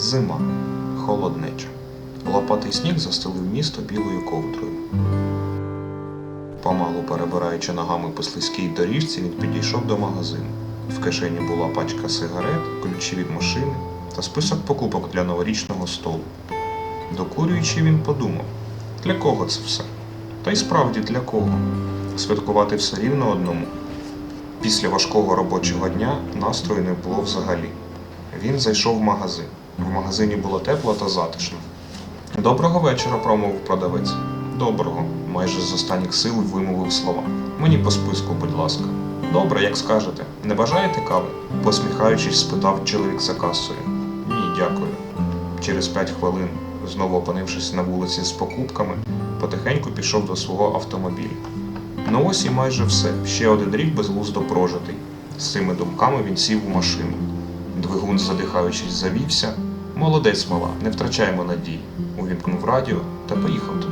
Зима, холоднеча. Лопатий сніг застелив місто білою ковдрою. Помалу перебираючи ногами по слизькій доріжці, він підійшов до магазину. В кишені була пачка сигарет, ключі від машини та список покупок для новорічного столу. Докурюючи, він подумав, для кого це все? Та й справді для кого? Святкувати все рівно одному. Після важкого робочого дня настрою не було взагалі. Він зайшов в магазин. В магазині було тепло та затишно. Доброго вечора, промовив продавець. Доброго, майже з останніх сил вимовив слова. Мені по списку, будь ласка. Добре, як скажете. Не бажаєте кави? посміхаючись, спитав чоловік за касою. Ні, дякую. Через п'ять хвилин, знову опинившись на вулиці з покупками, потихеньку пішов до свого автомобіля. Ну ось і майже все. Ще один рік безглуздо прожитий. З цими думками він сів у машину. Двигун, задихаючись, завівся. Молодець мала, не втрачаємо надії. Увімкнув радіо та поїхав додому.